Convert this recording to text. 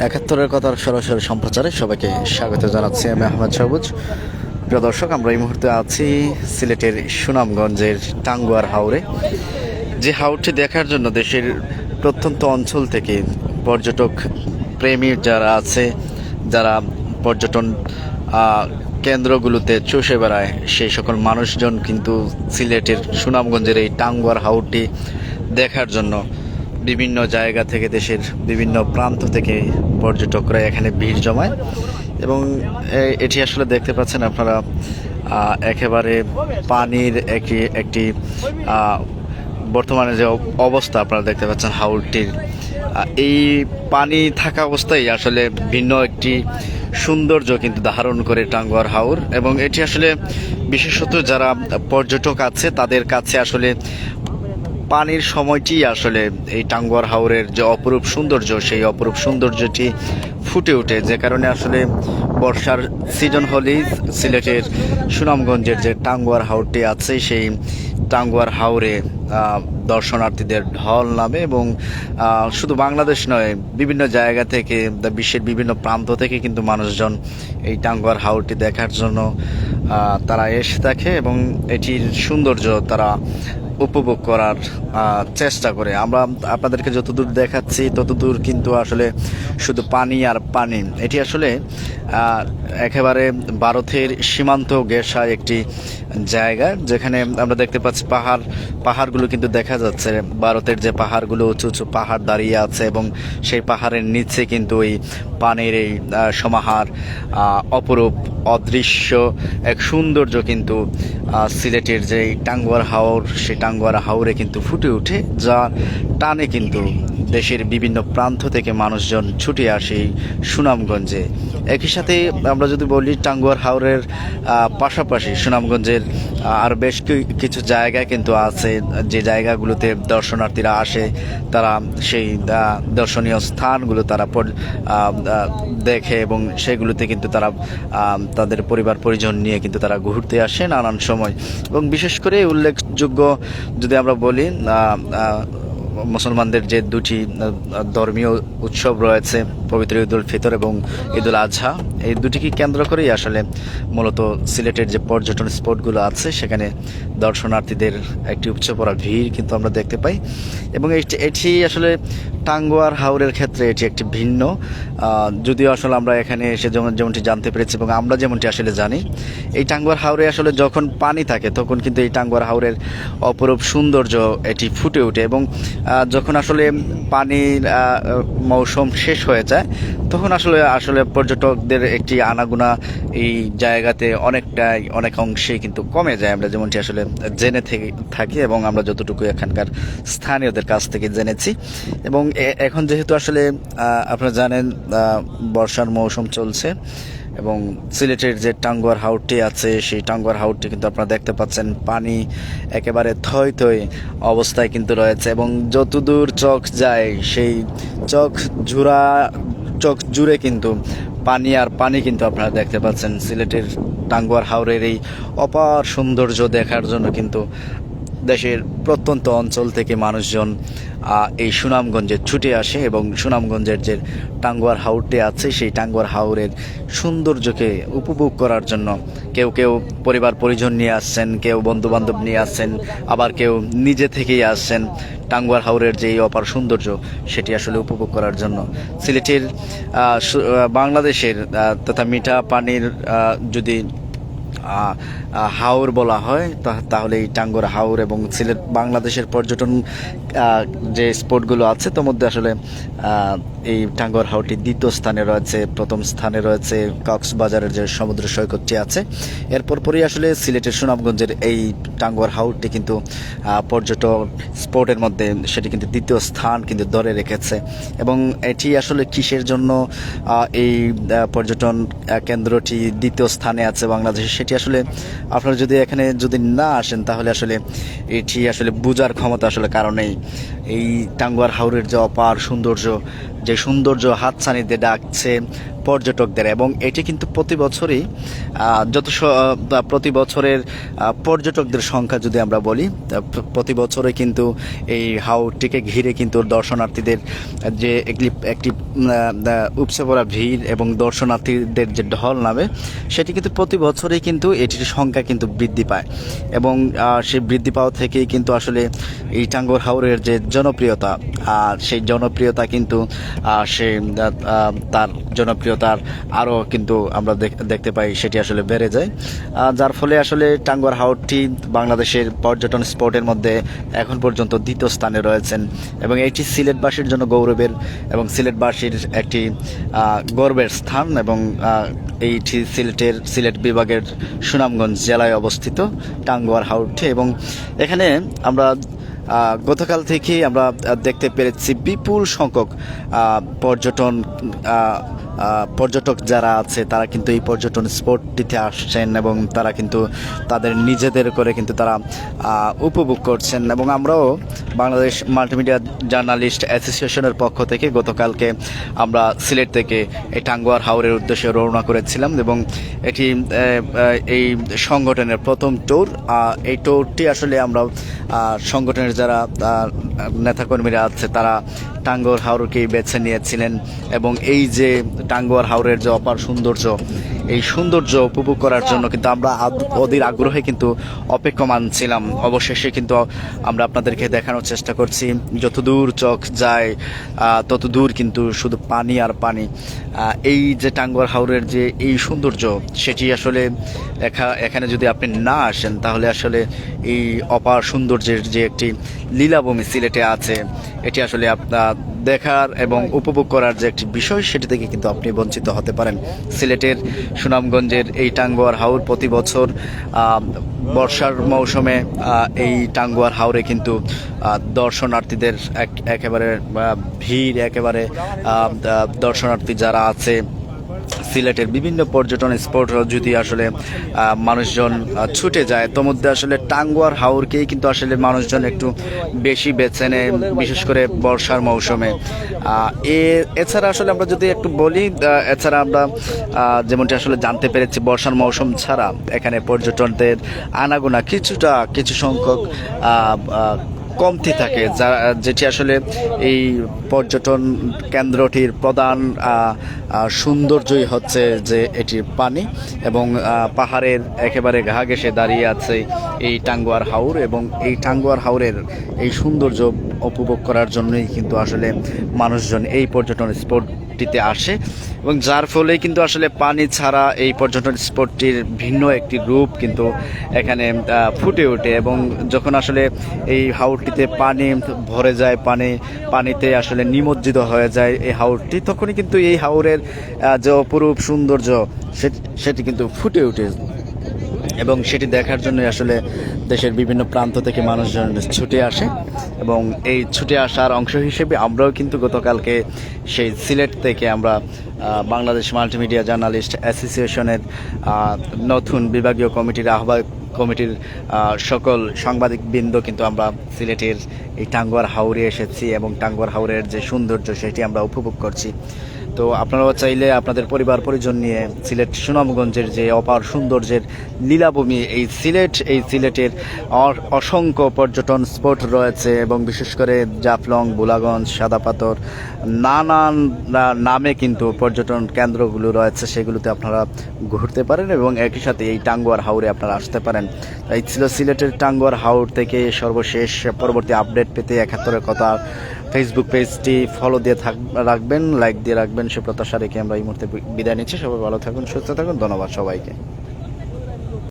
একাত্তরের কথার সরাসরি সম্প্রচারে সবাইকে স্বাগত জানাচ্ছি আমি আহমেদ সবুজ। প্রিয় দর্শক, আমরা এই মুহূর্তে আছি সিলেটের সুনামগঞ্জের টাঙ্গুয়ার হাওরে। যে হাওরটি দেখার জন্য দেশের প্রত্যন্ত অঞ্চল থেকে পর্যটক প্রেমী যারা আছে, যারা পর্যটন কেন্দ্রগুলোতে চষে বেড়ায়, সেই সকল মানুষজন কিন্তু সিলেটের সুনামগঞ্জের এই টাঙ্গুয়ার হাওরটি দেখার জন্য বিভিন্ন জায়গা থেকে, দেশের বিভিন্ন প্রান্ত থেকে পর্যটকরা এখানে ভিড় জমায়। এবং এটি আসলে দেখতে পাচ্ছেন আপনারা একেবারে পানির একটি একটি বর্তমানে যে অবস্থা আপনারা দেখতে পাচ্ছেন হাউলটির। এই পানি থাকা অবস্থায় আসলে ভিন্ন একটি সৌন্দর্য কিন্তু ধারণ করে টাঙ্গুয়ার হাওর। এবং এটি আসলে বিশেষত যারা পর্যটক আছে, তাদের কাছে আসলে পানির সময়টি আসলে এই টাঙ্গুয়ার হাওরের যে অপরূপ সৌন্দর্য, সেই অপরূপ সৌন্দর্যটি ফুটে ওঠে। যে কারণে আসলে বর্ষার সিজন হলেই সিলেটের সুনামগঞ্জের যে টাঙ্গুয়ার হাওরটি আছে, সেই টাঙ্গুয়ার হাওরে দর্শনার্থীদের ঢল নামে এবং শুধু বাংলাদেশ নয়, বিভিন্ন জায়গা থেকে বিশ্বের বিভিন্ন প্রান্ত থেকে কিন্তু মানুষজন এই টাঙ্গুয়ার হাওরটি দেখার জন্য তারা এসে থাকে এবং এটির সৌন্দর্য তারা উপভোগ করার চেষ্টা করে। আমরা আপনাদেরকে যতদূর দেখাচ্ছি, ততদূর কিন্তু আসলে শুধু পানি আর পানি। এটি আসলে একেবারে ভারতের সীমান্ত গেসা একটি জায়গা, যেখানে আমরা দেখতে পাচ্ছি পাহাড়, পাহাড়গুলো কিন্তু দেখা যাচ্ছে। ভারতের যে পাহাড়গুলো, উঁচু উঁচু পাহাড় দাঁড়িয়ে আছে এবং সেই পাহাড়ের নিচে কিন্তু এই পানির এই সমাহার অপরূপ, অদৃশ্য, এক সৌন্দর্য কিন্তু সিলেটের যে টাঙ্গুয়ার হাওর, সেই টাঙ্গুয়ার হাওরে কিন্তু ফুটে ওঠে, যা টানে কিন্তু দেশের বিভিন্ন প্রান্ত থেকে মানুষজন ছুটে আসে সুনামগঞ্জে। একই সাথে আমরা যদি বলি টাঙ্গুয়ার হাওরের পাশাপাশি সুনামগঞ্জের আর বেশ কিছু জায়গা কিন্তু আছে, যে জায়গাগুলোতে দর্শনার্থীরা আসে, তারা সেই দর্শনীয় স্থানগুলো তারা দেখে এবং সেগুলোতে কিন্তু তারা তাদের পরিবার পরিজন নিয়ে কিন্তু তারা ঘুরতে আসে নানান সময়। এবং বিশেষ করে উল্লেখযোগ্য যদি আমরা বলি মুসলমানদের যে দুটি ধর্মীয় উৎসব রয়েছে পবিত্র ঈদ উল ফিতর এবং ঈদ উল আজহা এই দুটিকে কেন্দ্র করেই আসলে মূলত সিলেটের যে পর্যটন স্পটগুলো আছে, সেখানে দর্শনার্থীদের একটি উপচে পড়া ভিড় কিন্তু আমরা দেখতে পাই। এবং এটি আসলে টাঙ্গুয়ার হাওরের ক্ষেত্রে এটি একটি ভিন্ন। যদিও আসলে আমরা এখানে এসে যেমন, যেমনটি জানতে পেরেছি এবং আমরা যেমনটি আসলে জানি, এই টাঙ্গুয়ার হাওরে আসলে যখন পানি থাকে, তখন কিন্তু এই টাঙ্গুয়ার হাওরের অপরূপ সৌন্দর্য এটি ফুটে ওঠে এবং যখন আসলে পানির মৌসুম শেষ হয়ে যায় তখন আসলে আসলে পর্যটকদের একটি আনাগোনা এই জায়গাতে অনেকটাই, অনেক অংশেই কিন্তু কমে যায়। আমরা যেমনটি আসলে জেনে থেকে থাকি এবং আমরা যতটুকু এখানকার স্থানীয়দের কাছ থেকে জেনেছি। এবং এখন যেহেতু আসলে আপনারা জানেন বর্ষার মৌসুম চলছে এবং সিলেটের যে টাঙ্গুয়ার হাউটটি আছে, সেই টাঙ্গুয়ার হাউটটি কিন্তু আপনারা দেখতে পাচ্ছেন, পানি একেবারে থই থই অবস্থায় কিন্তু রয়েছে এবং যতদূর চোখ যায়, সেই চোখ জুড়া চোখ জুড়ে কিন্তু পানি আর পানি কিন্তু আপনারা দেখতে পাচ্ছেন সিলেটের টাঙ্গুয়ার হাওরের এই অপার সৌন্দর্য দেখার জন্য কিন্তু দেশের প্রত্যন্ত অঞ্চল থেকে মানুষজন এই সুনামগঞ্জে ছুটে আসে এবং সুনামগঞ্জের যে টাঙ্গুয়ার হাওরটি আছে, সেই টাঙ্গুয়ার হাওরের সৌন্দর্যকে উপভোগ করার জন্য কেউ কেউ পরিবার পরিজন নিয়ে আসছেন, কেউ বন্ধু বান্ধব নিয়ে আসছেন, আবার কেউ নিজে থেকেই আসছেন। টাঙ্গুয়ার হাওরের যে অপার সৌন্দর্য, সেটি আসলে উপভোগ করার জন্য। সিলেটের বাংলাদেশের তথা মিঠা পানির যদি হাওর বলা হয়। তাহলে এই টাঙ্গর হাওর এবং সিলেট বাংলাদেশের পর্যটন যে স্পটগুলো আছে তার মধ্যে আসলে এই টাঙ্গর হাওরটি দ্বিতীয় স্থানে রয়েছে, প্রথম স্থানে রয়েছে কক্সবাজারের যে সমুদ্র সৈকতটি আছে। এরপর পরই আসলে সিলেটের সুনামগঞ্জের এই টাঙ্গর হাওরটি কিন্তু পর্যটন স্পটের মধ্যে সেটি কিন্তু দ্বিতীয় স্থান কিন্তু ধরে রেখেছে। এবং এটি আসলে কিসের জন্য এই পর্যটন কেন্দ্রটি দ্বিতীয় স্থানে আছে বাংলাদেশে সেটি আসলে আপনারা যদি এখানে যদি না আসেন তাহলে আসলে এটি আসলে বোঝার ক্ষমতা আসলে কারণেই এই টাঙ্গুয়ার হাওরের যে অপার সৌন্দর্য যে সৌন্দর্য হাতছানিতে ডাকছে পর্যটকদের, এবং এটি কিন্তু প্রতি বছরই যত প্রতি বছরের পর্যটকদের সংখ্যা যদি আমরা বলি প্রতি বছরে কিন্তু এই হাওরটিকে ঘিরে কিন্তু দর্শনার্থীদের যে একটি উপচে পড়া ভিড় এবং দর্শনার্থীদের যে ঢল নামে, সেটি কিন্তু প্রতি বছরেই কিন্তু এটির সংখ্যা কিন্তু বৃদ্ধি পায়। এবং সেই বৃদ্ধি পাওয়া থেকেই কিন্তু আসলে এই টাঙ্গর হাওরের যে জনপ্রিয়তা, আর সেই জনপ্রিয়তা কিন্তু সে তার তার জনপ্রিয়তার আরও কিন্তু আমরা দেখ- দেখতে পাই, সেটি আসলে বেড়ে যায়। যার ফলে আসলে টাঙ্গুয়ার হাওরটি বাংলাদেশের পর্যটন স্পটের মধ্যে এখন পর্যন্ত দ্বিতীয় স্থানে রয়েছেন এবং এটি সিলেটবাসীর জন্য গৌরবের এবং সিলেটবাসীর একটি গর্বের স্থান এবং এইটি সিলেটের, সিলেট বিভাগের সুনামগঞ্জ জেলায় অবস্থিত টাঙ্গুয়ার হাওরটি এবং এখানে আমরা গতকাল থেকেই আমরা দেখতে পেরেছি বিপুল সংখ্যক পর্যটন পর্যটক যারা আছে, তারা কিন্তু এই পর্যটন স্পটটিতে আসছেন এবং তারা কিন্তু তাদের নিজেদের করে কিন্তু তারা উপভোগ করছেন। এবং আমরাও বাংলাদেশ মাল্টিমিডিয়া জার্নালিস্ট অ্যাসোসিয়েশনের পক্ষ থেকে গতকালকে আমরা সিলেট থেকে এই টাঙ্গুয়ার হাওরের উদ্দেশ্যে রওনা করেছিলাম এবং এটি এই সংগঠনের প্রথম ট্যুর এই ট্যুরটি আসলে আমরা সংগঠনের যারা নেতাকর্মীরা আছে, তারা টাঙ্গুয়ার হাওরকেই বেছে নিয়েছিলেন। এবং এই যে টাঙ্গুয়ার হাওরের যে অপার সৌন্দর্য এই সৌন্দর্য উপভোগ করার জন্য কিন্তু আমরা অধীর আগ্রহে কিন্তু অপেক্ষমান ছিলাম। অবশেষে কিন্তু আমরা আপনাদেরকে দেখানোর চেষ্টা করছি। যত দূর চোখ যায় তত দূর কিন্তু শুধু পানি আর পানি। এই যে টাঙ্গুয়ার হাওরের যে এই সৌন্দর্য, সেটি আসলে এখা- এখানে যদি আপনি না আসেন, তাহলে আসলে এই অপার সৌন্দর্যের যে একটি লীলাভূমি সিলেটে আছে, এটি আসলে আপনার দেখার এবং উপভোগ করার যে একটি বিষয়, সেটি থেকে কিন্তু আপনি বঞ্চিত হতে পারেন। সিলেটের সুনামগঞ্জের এই টাঙ্গুয়ার হাওর প্রতি বছর বর্ষার মৌসুমে এই টাঙ্গুয়ার হাওরে কিন্তু দর্শনার্থীদের এক- একেবারে ভিড়, একেবারে দর্শনার্থী যারা আছে সিলেটের বিভিন্ন পর্যটন স্পট যদি আসলে মানুষজন ছুটে যায় তোর মধ্যে আসলে টাঙ্গুয়ার হাওরকেই কিন্তু আসলে মানুষজন একটু বেশি বেছে নেয়, বিশেষ করে বর্ষার মৌসুমে। এ- এছাড়া আসলে আমরা যদি একটু বলি এছাড়া আমরা যেমনটি আসলে জানতে পেরেছি, বর্ষার মৌসুম ছাড়া এখানে পর্যটনদের আনাগোনা কিছুটা, কিছু সংখ্যক কমতি থাকে, যা, যেটি আসলে এই পর্যটন কেন্দ্রটির প্রধান সৌন্দর্যই হচ্ছে যে এটির পানি এবং পাহাড়ের একেবারে ঘা ঘেসে দাঁড়িয়ে আছে এই টাঙ্গুয়ার হাওর এবং এই টাঙ্গুয়ার হাওরের এই সৌন্দর্য উপভোগ করার জন্যই কিন্তু আসলে মানুষজন এই পর্যটন স্পটটিতে আসে এবং যার ফলে কিন্তু আসলে পানি ছাড়া এই পর্যটন স্পটটির ভিন্ন একটি রূপ কিন্তু এখানে ফুটে ওঠে এবং যখন আসলে এই হাউরটিতে পানি ভরে যায়, পানি, পানিতে আসলে নিমজ্জিত হয়ে যায় এই হাউরটি, তখনই কিন্তু এই হাওরের যে অপরূপ সৌন্দর্য সেটি কিন্তু ফুটে ওঠে। এবং সেটি দেখার জন্য আসলে দেশের বিভিন্ন প্রান্ত থেকে মানুষজন ছুটে আসে। এবং এই ছুটে আসার অংশ হিসেবে আমরাও কিন্তু গতকালকে সেই সিলেট থেকে আমরা বাংলাদেশ মাল্টিমিডিয়া জার্নালিস্ট অ্যাসোসিয়েশনের নতুন বিভাগীয় কমিটির আহ্বায়ক কমিটির সকল সাংবাদিক বৃন্দ কিন্তু আমরা সিলেটের এই টাঙ্গুয়ার হাওরে এসেছি এবং টাঙ্গুয়ার হাওরের যে সৌন্দর্য সেটি আমরা উপভোগ করছি। তো আপনারাও চাইলে আপনাদের পরিবার, পরিজন নিয়ে সিলেট সুনামগঞ্জের যে অপার সৌন্দর্যের লীলাভূমি, এই সিলেট, এই সিলেটের অসংখ্য পর্যটন স্পট রয়েছে এবং বিশেষ করে জাফলং, বুলাগঞ্জ সাদাপাথর নানান নামে কিন্তু পর্যটন কেন্দ্রগুলো রয়েছে, সেগুলোতে আপনারা ঘুরতে পারেন এবং একই সাথে এই টাঙ্গুয়ার হাওরে আপনারা আসতে পারেন। এই ছিল সিলেটের টাঙ্গুয়ার হাওর থেকে সর্বশেষ পরবর্তী আপডেট পেতে একাত্তরের কথা ফেসবুক পেজটি ফলো দিয়ে থাক, রাখবেন লাইক দিয়ে রাখবেন। সে প্রত্যাশা রেখে আমরা এই মুহূর্তে বিদায় নিচ্ছি। সবাই ভালো থাকুন, সুস্থ থাকুন। ধন্যবাদ সবাইকে।